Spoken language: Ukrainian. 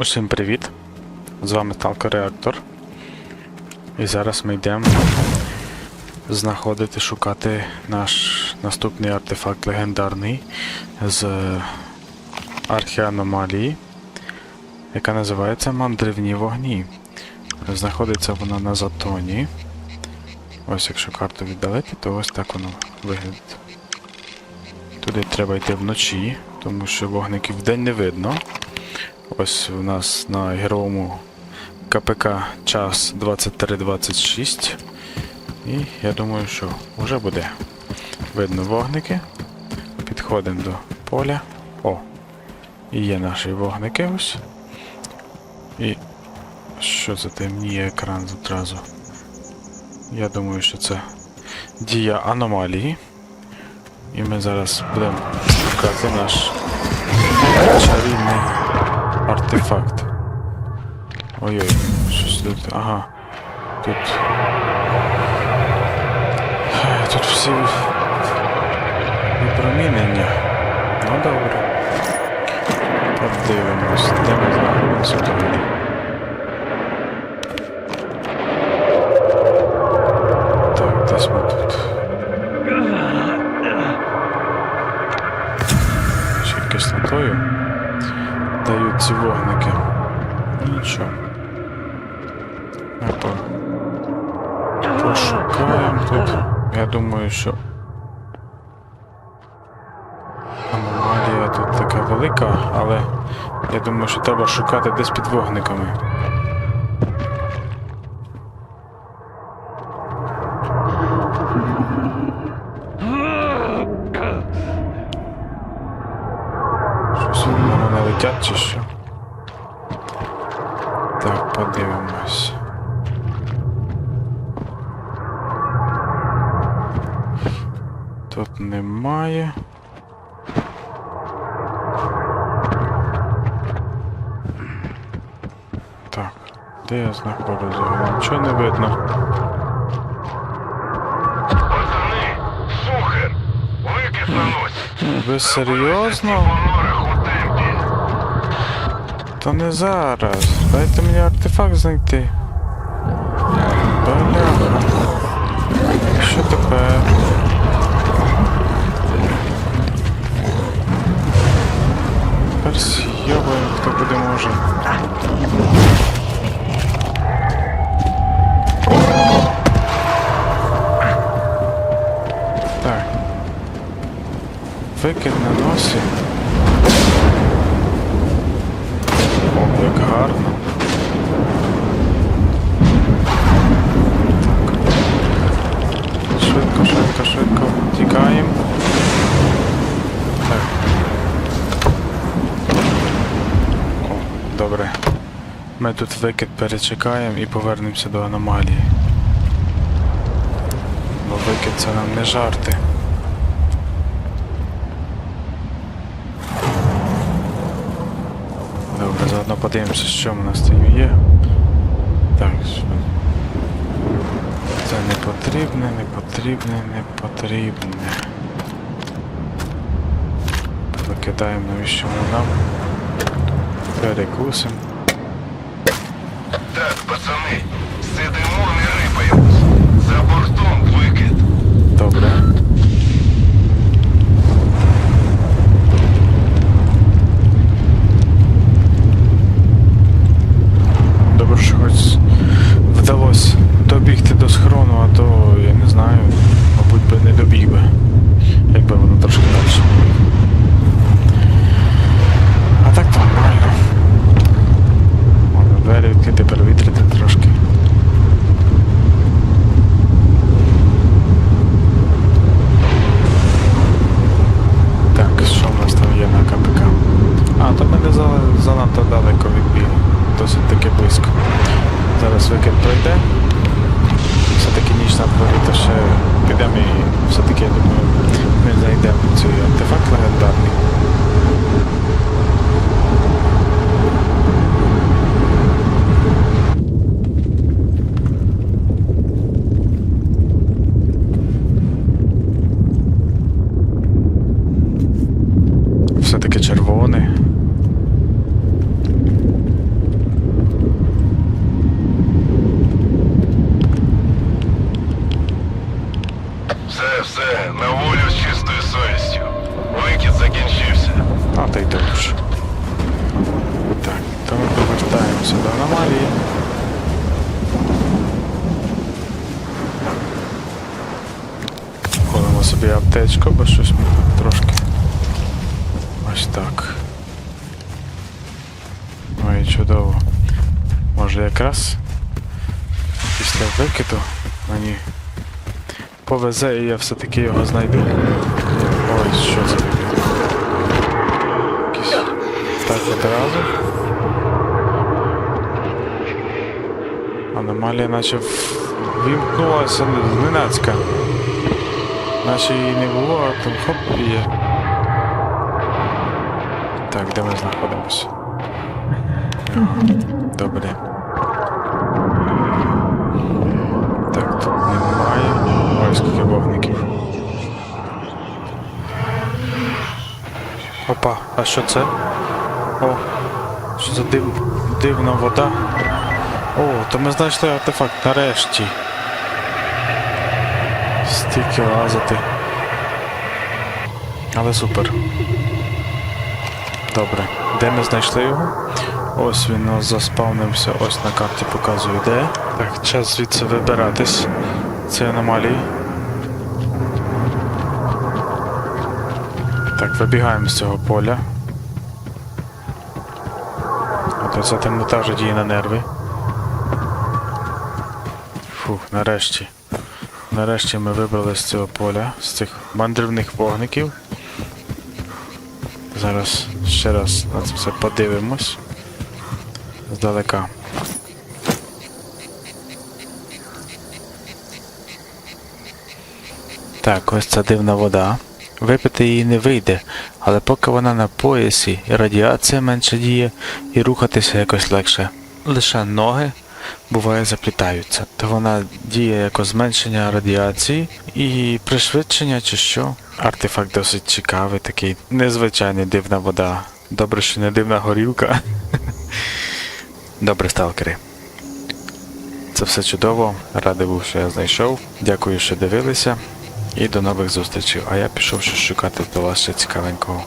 Усім привіт! З вами Талко Реактор. І зараз ми йдемо знаходити, шукати наш наступний артефакт легендарний з археаномалії, яка називається Мандрівні вогні. Знаходиться вона на затоні. Ось якщо карту віддалити, то ось так воно виглядає. Туди треба йти вночі, тому що вогників вдень не видно. Ось у нас на геровому КПК час 23.26. І я думаю, що вже буде видно вогники. Підходимо до поля. О! І є наші вогники ось. І що це темніє екран одразу? Я думаю, що це дія аномалії. І ми зараз будемо шукати наш чарівний артефакт. Ой-ой, щось тут. Ага. Тут. Тут всі випромінення. Ну добре. Подивимось, де ми знаходимося тут. Так, десь ми тут. Ще кислотою дають ці вогники. Нічого. Ми по... пошукаємо тут. Я думаю, що аномалія тут така велика, але я думаю, що треба шукати десь під вогниками. Щось на мене летять чи що? Так, подивимось. Тут немає. Так, де я знаходжусь? взагалі? Нічого не видно. Пацани, сухар, викид. Ви серйозно? Та не зараз. Дайте мені артефакт знайти. Викид на носі. О, як гарно. Так. Швидко, швидко, швидко. Тікаємо. Так. О, добре. Ми тут викид перечекаємо і повернемося до аномалії. Бо викид це нам не жарти. Добре, заодно подивимося, що в нас там є. Так, що. Це не потрібне, не потрібне, не потрібне. Викидаємо навіщо воно нам. Перекусимо. Так, пацани, сидимо, не рипаємось. За бортом викид. Добре. Що вдалося добігти до схорону, а то я не знаю, мабуть би не добіг би, якби воно трошки далі. А так нормально. Можна двері відкрити, перевітрити трошки. Так, що в нас там є на КПК? А, то ми не за- занадто далеко відбігли. Досить таки близько. Зараз викид пройде. Все-таки ніч на дворі, то ще підемо і все-таки, я думаю, ми знайдемо цей артефакт легендарний. Все-таки червоний. Все, все, на волю з чистою совістю. Викид закінчився. А та й добре. Так, то ми повертаємося до аномалії. Ходимо собі аптечку, бо щось ми тут трошки. Ось так. Ой, чудово. Може якраз після викиду мені повезе і я все-таки його знайду. Ой, що це таке? Якісь так одразу. Аномалія наче вімкнулася зненацька. Наче її не було, а там хоп і є. Так, де ми знаходимося? Добре. Так, тут немає. Ой, скільки вогників. Опа, а що це? О, що за див... дивна вода. О, то ми знайшли артефакт нарешті. Стільки лазити. Але супер. Добре. Де ми знайшли його? Ось він нас заспавнився, ось на карті показує де. Так, час звідси вибиратись. Це аномалії. Так, вибігаємо з цього поля. А то ця темнота вже діє на нерви. Фух, нарешті. Нарешті ми вибрали з цього поля, з цих мандрівних вогників. Зараз ще раз на це все подивимось. Здалека. Так, ось ця дивна вода. Випити її не вийде, але поки вона на поясі, і радіація менше діє, і рухатися якось легше. Лише ноги буває заплітаються. То вона діє як зменшення радіації і пришвидшення чи що. Артефакт досить цікавий, такий незвичайний дивна вода. Добре, що не дивна горілка. Добре, сталкери. Це все чудово. Радий був, що я знайшов. Дякую, що дивилися. І до нових зустрічей. А я пішов щось шукати для вас ще цікавенького.